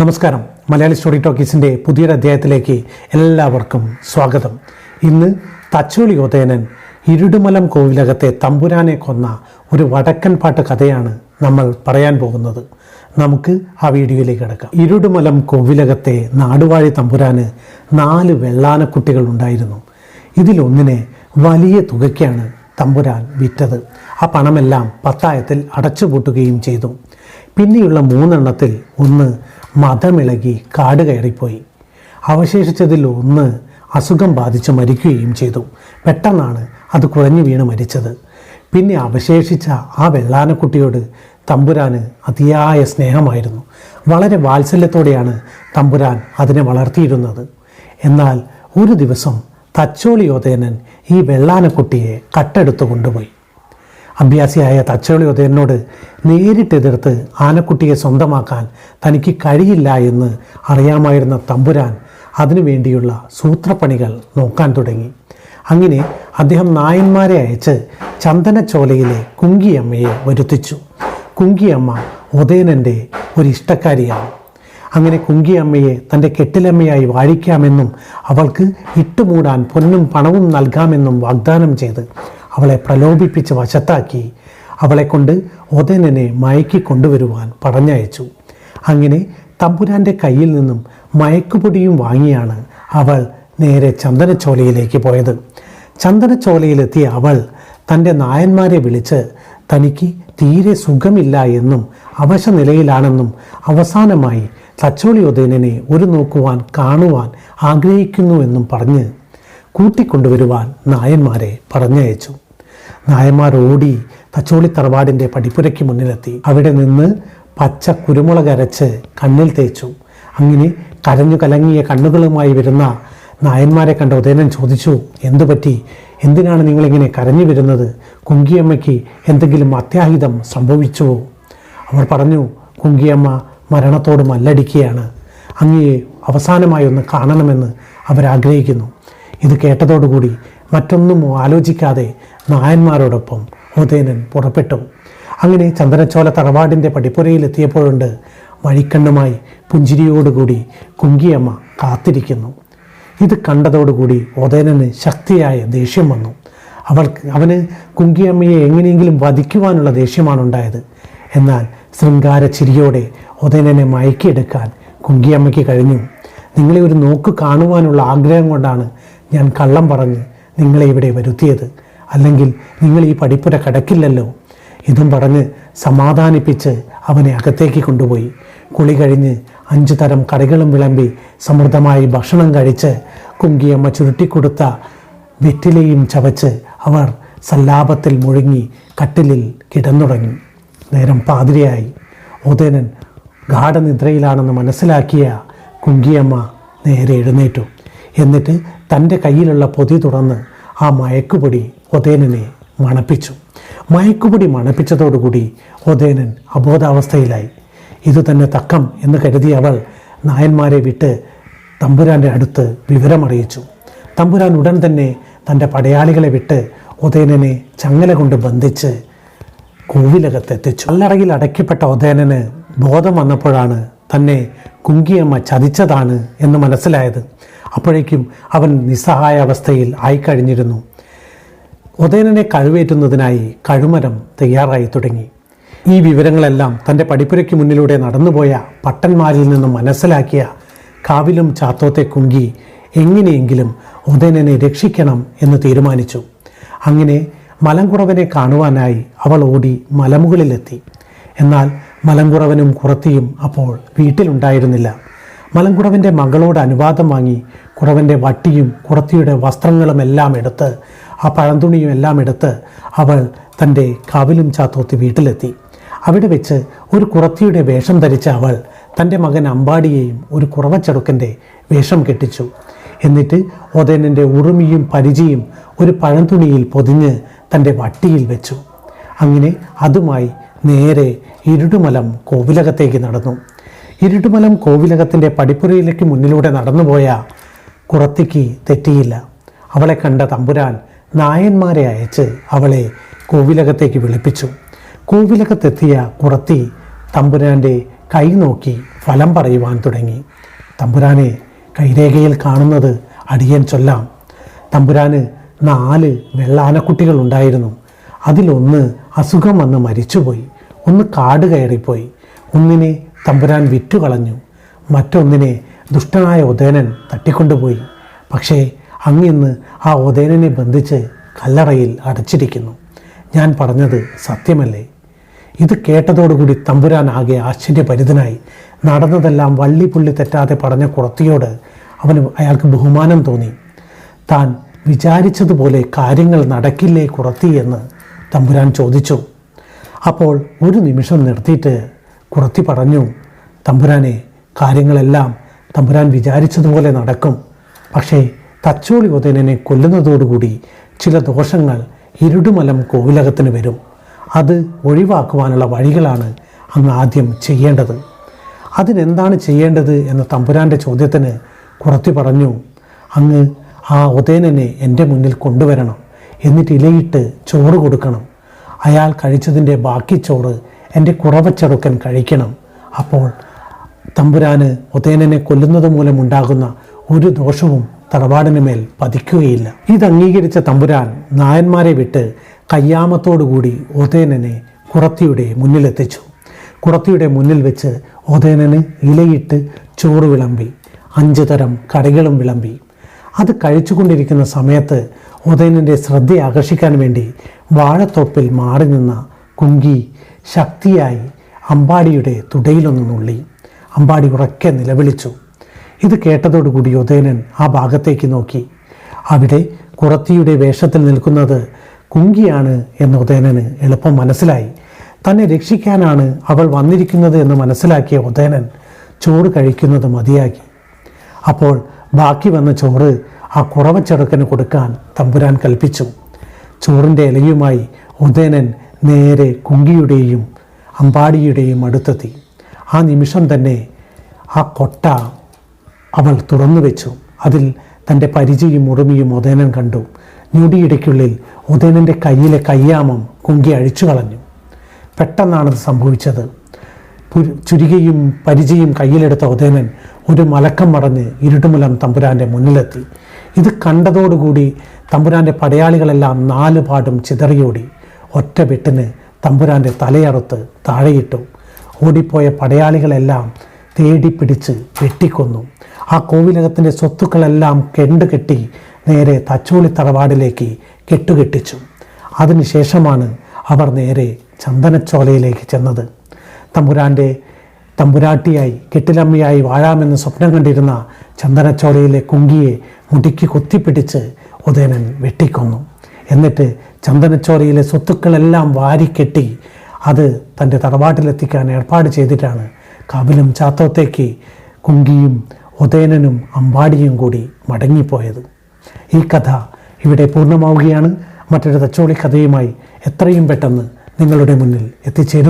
നമസ്കാരം. മലയാളി സ്റ്റോറി ടോക്കീസിന്റെ പുതിയൊരു അധ്യായത്തിലേക്ക് എല്ലാവർക്കും സ്വാഗതം. ഇന്ന് തച്ചോളി ഉദയനൻ ഇരുടുമലം കോവിലകത്തെ തമ്പുരാനെ കൊന്ന ഒരു വടക്കൻ പാട്ട് കഥയാണ് നമ്മൾ പറയാൻ പോകുന്നത്. നമുക്ക് ആ വീഡിയോയിലേക്ക് കിടക്കാം. ഇരുടുമലം കോവിലകത്തെ നാടുവാഴി തമ്പുരാന് നാല് വെള്ളാനക്കുട്ടികൾ ഉണ്ടായിരുന്നു. ഇതിലൊന്നിനെ വലിയ തുകയ്ക്കാണ് തമ്പുരാൻ വിറ്റത്. ആ പണമെല്ലാം പത്തായത്തിൽ അടച്ചുപൂട്ടുകയും ചെയ്തു. പിന്നെയുള്ള മൂന്നെണ്ണത്തിൽ ഒന്ന് മതമിളകി കാട് കയറിപ്പോയി. അവശേഷിച്ചതിൽ ഒന്ന് അസുഖം ബാധിച്ച് മരിക്കുകയും ചെയ്തു. പെട്ടെന്നാണ് അത് കുഴഞ്ഞു വീണ് മരിച്ചത്. പിന്നെ അവശേഷിച്ച ആ വെള്ളാനക്കുട്ടിയോട് തമ്പുരാന് അതിയായ സ്നേഹമായിരുന്നു. വളരെ വാത്സല്യത്തോടെയാണ് തമ്പുരാൻ അതിനെ വളർത്തിയിരുന്നത്. എന്നാൽ ഒരു ദിവസം തച്ചോളി യോധേനൻ ഈ വെള്ളാനക്കുട്ടിയെ കട്ടെടുത്തു കൊണ്ടുപോയി. അഭ്യാസിയായ തച്ചോളി ഉദയനോട് നേരിട്ടെതിർത്ത് ആനക്കുട്ടിയെ സ്വന്തമാക്കാൻ തനിക്ക് കഴിയില്ല എന്ന് അറിയാമായിരുന്ന തമ്പുരാൻ അതിനുവേണ്ടിയുള്ള സൂത്രപ്പണികൾ നോക്കാൻ തുടങ്ങി. അങ്ങനെ അദ്ദേഹം നായന്മാരെ അയച്ച് ചന്ദനച്ചോലയിലെ കുങ്കിയമ്മയെ വരുത്തിച്ചു. കുങ്കിയമ്മ ഉദയനന്റെ ഒരു ഇഷ്ടക്കാരിയാണ്. അങ്ങനെ കുങ്കിയമ്മയെ തന്റെ കെട്ടിലമ്മയായി വാഴിക്കാമെന്നും അവൾക്ക് ഇട്ടുമൂടാൻ പൊന്നും പണവും നൽകാമെന്നും വാഗ്ദാനം ചെയ്ത് അവളെ പ്രലോഭിപ്പിച്ച് വശത്താക്കി അവളെ കൊണ്ട് ഒതനനെ മയക്കി കൊണ്ടുവരുവാൻ പറഞ്ഞയച്ചു. അങ്ങനെ തമ്പുരാന്റെ കയ്യിൽ നിന്നും മയക്കുപൊടിയും വാങ്ങിയാണ് അവൾ നേരെ ചന്ദനച്ചോലയിലേക്ക് പോയത്. ചന്ദനച്ചോലയിലെത്തിയ അവൾ തന്റെ നായന്മാരെ വിളിച്ച് തനിക്ക് തീരെ സുഖമില്ല എന്നും അവശ നിലയിലാണെന്നും അവസാനമായി തച്ചോളി ഉദയനെ ഒരു നോക്കുവാൻ കാണുവാൻ ആഗ്രഹിക്കുന്നുവെന്നും പറഞ്ഞ് കൂട്ടിക്കൊണ്ടുവരുവാൻ നായന്മാരെ പറഞ്ഞയച്ചു. നായന്മാർ ഓടി തച്ചോളി തറവാടിന്റെ പടിപ്പുരയ്ക്ക് മുന്നിലെത്തി. അവിടെ നിന്ന് പച്ച കുരുമുളക് അരച്ച് കണ്ണിൽ തേച്ചു. അങ്ങനെ കരഞ്ഞു കലങ്ങിയ കണ്ണുകളുമായി വരുന്ന നായന്മാരെ കണ്ട ഉദയനൻ ചോദിച്ചു എന്തു പറ്റി? എന്തിനാണ് നിങ്ങളിങ്ങനെ കരഞ്ഞു വരുന്നത്? കുങ്കിയമ്മയ്ക്ക് എന്തെങ്കിലും അത്യാഹിതം സംഭവിച്ചുവോ? അവർ പറഞ്ഞു കുങ്കിയമ്മ മരണത്തോട് മല്ലടിക്കുകയാണ്. അങ്ങയെ അവസാനമായി ഒന്ന് കാണണമെന്ന് അവരാഗ്രഹിക്കുന്നു. ഇത് കേട്ടതോടുകൂടി മറ്റൊന്നും ആലോചിക്കാതെ നായന്മാരോടൊപ്പം ഉദയനൻ പുറപ്പെട്ടു. അങ്ങനെ ചന്ദനച്ചോല തറവാടിന്റെ പടിപ്പുരയിലെത്തിയപ്പോഴുണ്ട് വഴിക്കണ്ണുമായി പുഞ്ചിരിയോടുകൂടി കുങ്കിയമ്മ കാത്തിരിക്കുന്നു. ഇത് കണ്ടതോടുകൂടി ഉദയനന് ശക്തിയായ ദേഷ്യം വന്നു. അവൾക്ക് അവന് കുങ്കിയമ്മയെ എങ്ങനെയെങ്കിലും വധിക്കുവാനുള്ള ദേഷ്യമാണ് ഉണ്ടായത് എന്നാൽ ശൃംഗാര ചിരിയോടെ ഉദയനനെ മയക്കിയെടുക്കാൻ കുങ്കിയമ്മയ്ക്ക് കഴിഞ്ഞു. നിങ്ങളെ ഒരു നോക്ക് കാണുവാനുള്ള ആഗ്രഹം കൊണ്ടാണ് ഞാൻ കള്ളം പറഞ്ഞ് നിങ്ങളെ ഇവിടെ വരുത്തിയത്. അല്ലെങ്കിൽ നിങ്ങൾ ഈ പഠിപ്പുര കടക്കില്ലല്ലോ. ഇതും പറഞ്ഞ് സമാധാനിപ്പിച്ച് അവനെ അകത്തേക്ക് കൊണ്ടുപോയി. കുളി കഴിഞ്ഞ് അഞ്ചു തരം കറികളും വിളമ്പി സമൃദ്ധമായി ഭക്ഷണം കഴിച്ച് കുങ്കിയമ്മ ചുരുട്ടിക്കൊടുത്ത വെറ്റിലയും ചവച്ച് അവർ സല്ലാപത്തിൽ മുഴുങ്ങി കട്ടിലിൽ കിടന്നുടങ്ങി നേരം പാതിരയായി. ഉദയനൻ ഗാഠനിദ്രയിലാണെന്ന് മനസ്സിലാക്കിയ കുങ്കിയമ്മ നേരെ എഴുന്നേറ്റു. എന്നിട്ട് തന്റെ കയ്യിലുള്ള പൊതി തുറന്ന് ആ മയക്കുപൊടി ഒതേനനെ മണപ്പിച്ചു. മയക്കുപൊടി മണപ്പിച്ചതോടുകൂടി ഒതേനൻ അബോധാവസ്ഥയിലായി. ഇതുതന്നെ തക്കം എന്ന് കരുതിയ അവൾ നായന്മാരെ വിട്ട് തമ്പുരാന്റെ അടുത്ത് വിവരമറിയിച്ചു. തമ്പുരാൻ ഉടൻ തന്നെ തന്റെ പടയാളികളെ വിട്ട് ഉദയനനെ ചങ്ങല കൊണ്ട് ബന്ധിച്ച് കോവിലകത്തെത്തിച്ചു. കല്ലറയിൽ അടയ്ക്കപ്പെട്ട ഉദയനന് ബോധം വന്നപ്പോഴാണ് തന്നെ കുങ്കിയമ്മ ചതിച്ചതാണ് എന്ന് മനസ്സിലായത്. അപ്പോഴേക്കും അവൻ നിസ്സഹായ അവസ്ഥയിൽ ആയിക്കഴിഞ്ഞിരുന്നു. ഉദയനനെ കഴിവേറ്റുന്നതിനായി കഴുമരം തയ്യാറായി തുടങ്ങി. ഈ വിവരങ്ങളെല്ലാം തന്റെ പടിപ്പുരയ്ക്ക് മുന്നിലൂടെ നടന്നുപോയ പട്ടന്മാരിൽ നിന്നും മനസ്സിലാക്കിയ കാവിലും ചാത്തോത്തെ കുങ്കി എങ്ങനെയെങ്കിലും ഉദയനനെ രക്ഷിക്കണം എന്ന് തീരുമാനിച്ചു. അങ്ങനെ മലങ്കുടവനെ കാണുവാനായി അവൾ ഓടി മലമുകളിലെത്തി. എന്നാൽ മലങ്കുറവനും കുറത്തിയും അപ്പോൾ വീട്ടിലുണ്ടായിരുന്നില്ല. മലങ്കുറവന്റെ മകളോട് അനുവാദം വാങ്ങി കുറവന്റെ വട്ടിയും കുറത്തിയുടെ വസ്ത്രങ്ങളും എല്ലാം എടുത്ത് ആ പഴന്തുണിയും എല്ലാം എടുത്ത് അവൾ തന്റെ കാവിലും ചാത്തോത്തി വീട്ടിലെത്തി. അവിടെ വെച്ച് ഒരു കുറത്തിയുടെ വേഷം ധരിച്ച അവൾ തന്റെ മകൻ അമ്പാടിയെയും ഒരു കുറവച്ചെടുക്കന്റെ വേഷം കെട്ടിച്ചു. എന്നിട്ട് ഒതേനന്റെ ഉറുമിയും പരിചയും ഒരു പഴന്തുണിയിൽ പൊതിഞ്ഞ് തന്റെ വട്ടിയിൽ വെച്ചു. അങ്ങനെ അതുമായി നേരെ ഇരുടുമലം കോവിലകത്തേക്ക് നടന്നു. ഇരുടുമലം കോവിലകത്തിന്റെ പടിപ്പുരയിലേക്ക് മുന്നിലൂടെ നടന്നുപോയ കുറത്തിക്ക് തെറ്റിയില്ല. അവളെ കണ്ട തമ്പുരാൻ നായന്മാരെ അയച്ച് അവളെ കോവിലകത്തേക്ക് വിളിപ്പിച്ചു. കോവിലകത്തെത്തിയ കുറത്തി തമ്പുരാന്റെ കൈ നോക്കി ഫലം പറയുവാൻ തുടങ്ങി. തമ്പുരാനെ കൈരേഖയിൽ കാണുന്നത് അടിയൻ ചൊല്ലാം. തമ്പുരാന് നാല് വെള്ളാനക്കുട്ടികൾ ഉണ്ടായിരുന്നു. അതിലൊന്ന് അസുഖം വന്ന് മരിച്ചുപോയി. ഒന്ന് കാട് കയറിപ്പോയി. ഒന്നിനെ തമ്പുരാൻ വിറ്റുകളഞ്ഞു. മറ്റൊന്നിനെ ദുഷ്ടനായ ഉദയനൻ തട്ടിക്കൊണ്ടുപോയി. പക്ഷേ അങ്ങിന്ന് ആ ഉദയനനെ ബന്ധിച്ച് കല്ലറയിൽ അടച്ചിരിക്കുന്നു. ഞാൻ പറഞ്ഞത് സത്യമല്ലേ? ഇത് കേട്ടതോടുകൂടി തമ്പുരാൻ ആകെ ആശ്ചര്യപരിതനായി നടന്നതെല്ലാം വള്ളി പുള്ളി തെറ്റാതെ പറഞ്ഞ കുറത്തിയോട് അവന് അയാൾക്ക് ബഹുമാനം തോന്നി. താൻ വിചാരിച്ചതുപോലെ കാര്യങ്ങൾ നടക്കില്ലേ കുറത്തി എന്ന് തമ്പുരാൻ ചോദിച്ചു. അപ്പോൾ ഒരു നിമിഷം നിർത്തിയിട്ട് കുറത്തി പറഞ്ഞു തമ്പുരാനെ കാര്യങ്ങളെല്ലാം തമ്പുരാൻ വിചാരിച്ചതുപോലെ നടക്കും. പക്ഷേ തച്ചോളി ഉദയനെ കൊല്ലുന്നതോടുകൂടി ചില ദോഷങ്ങൾ ഇരുടുമലം കോവിലകത്തിന് വരും. അത് ഒഴിവാക്കുവാനുള്ള വഴികളാണ് അങ്ങ് ആദ്യം ചെയ്യേണ്ടത്. അതിനെന്താണ് ചെയ്യേണ്ടത്? എന്ന തമ്പുരാന്റെ ചോദ്യത്തിന് കുറത്തി പറഞ്ഞു അങ്ങ് ആ ഉദയനെ എന്റെ മുന്നിൽ കൊണ്ടുവരണം. എന്നിട്ട് ഇലയിട്ട് ചോറ് കൊടുക്കണം. അയാൾ കഴിച്ചതിന്റെ ബാക്കി ചോറ് എന്റെ കുറവച്ചെറുക്കൻ കഴിക്കണം. അപ്പോൾ തമ്പുരാന് ഒതേനനെ കൊല്ലുന്നത് മൂലമുണ്ടാകുന്ന ഒരു ദോഷവും തറവാടിന് മേൽ പതിക്കുകയില്ല. ഇത് അംഗീകരിച്ച തമ്പുരാൻ നായന്മാരെ വിട്ട് കയ്യാമത്തോടുകൂടി ഒതേനനെ കുറത്തിയുടെ മുന്നിലെത്തിച്ചു. കുറത്തിയുടെ മുന്നിൽ വെച്ച് ഒതേനന് ഇലയിട്ട് ചോറ് വിളമ്പി അഞ്ച് തരം വിളമ്പി. അത് കഴിച്ചുകൊണ്ടിരിക്കുന്ന സമയത്ത് ഉദയനന്റെ ശ്രദ്ധ ആകർഷിക്കാൻ വേണ്ടി വാഴത്തോപ്പിൽ മാറി നിന്ന കുങ്കി ശക്തിയായി അമ്പാടിയുടെ തുടയിലൊന്ന് നുള്ളി. അമ്പാടി ഉറക്കെ നിലവിളിച്ചു. ഇത് കേട്ടതോടുകൂടി ഉദയനൻ ആ ഭാഗത്തേക്ക് നോക്കി. അവിടെ കുറത്തിയുടെ വേഷത്തിൽ നിൽക്കുന്നത് കുങ്കിയാണ് എന്ന് ഉദയനന് എളുപ്പം മനസ്സിലായി. തന്നെ രക്ഷിക്കാനാണ് അവൾ വന്നിരിക്കുന്നത് എന്ന് മനസ്സിലാക്കിയ ഉദയനൻ ചോറ് കഴിക്കുന്നത് മതിയാക്കി. അപ്പോൾ ബാക്കി വന്ന ചോറ് ആ കുറവച്ചെറുക്കന് കൊടുക്കാൻ തമ്പുരാൻ കൽപ്പിച്ചു. ചോറിന്റെ ഇലയുമായി ഉദയനൻ നേരെ കുങ്കിയുടെയും അമ്പാടിയുടെയും അടുത്തെത്തി. ആ നിമിഷം തന്നെ ആ കൊട്ട അവൾ തുറന്നു വെച്ചു. അതിൽ തന്റെ പരിചയും ഉറുമിയും ഉദയനൻ കണ്ടു. ഞൊടിയിടയ്ക്കുള്ളിൽ ഉദയനന്റെ കയ്യിലെ കയ്യാമം കുങ്കി അഴിച്ചു കളഞ്ഞു പെട്ടെന്നാണത് സംഭവിച്ചത്. ചുരികയും പരിചയും കയ്യിലെടുത്ത ഉദയനൻ ഒരു മലക്കം മറഞ്ഞ് ഇരുട്ടുമലം തമ്പുരാന്റെ മുന്നിലെത്തി. ഇത് കണ്ടതോടുകൂടി തമ്പുരാന്റെ പടയാളികളെല്ലാം നാല് പാടും ചിതറിയോടി. ഒറ്റ വെട്ടിന് തമ്പുരാന്റെ തലയറുത്ത് താഴെയിട്ടു. ഓടിപ്പോയ പടയാളികളെല്ലാം തേടി പിടിച്ച് വെട്ടിക്കൊന്നു. ആ കോവിലകത്തിന്റെ സ്വത്തുക്കളെല്ലാം കെണ്ടുകെട്ടി നേരെ തച്ചോളി തറവാടിലേക്ക് കെട്ടുകെട്ടിച്ചു. അതിനുശേഷമാണ് അവർ നേരെ ചന്ദനച്ചോലയിലേക്ക് ചെന്നത്. തമ്പുരാന്റെ തമ്പുരാട്ടിയായി കെട്ടിലമ്മയായി വാഴാമെന്ന് സ്വപ്നം കണ്ടിരുന്ന ചന്ദനച്ചോലയിലെ കുങ്കിയെ മുടിക്ക് കുത്തിപ്പിടിച്ച് ഉദയനൻ വെട്ടിക്കൊന്നു. എന്നിട്ട് ചന്ദനച്ചോലയിലെ സ്വത്തുക്കളെല്ലാം വാരിക്കെട്ടി അത് തന്റെ തറവാട്ടിലെത്തിക്കാൻ ഏർപ്പാട് ചെയ്തിട്ടാണ് കാവിലും ചാത്തോത്തേക്ക് കുങ്കിയും ഉദയനനും അമ്പാടിയും കൂടി മടങ്ങിപ്പോയത്. ഈ കഥ ഇവിടെ പൂർണമാവുകയാണ്. മറ്റൊരു തച്ചോളി കഥയുമായി എത്രയും പെട്ടെന്ന് നിങ്ങളുടെ മുന്നിൽ എത്തിച്ചേരും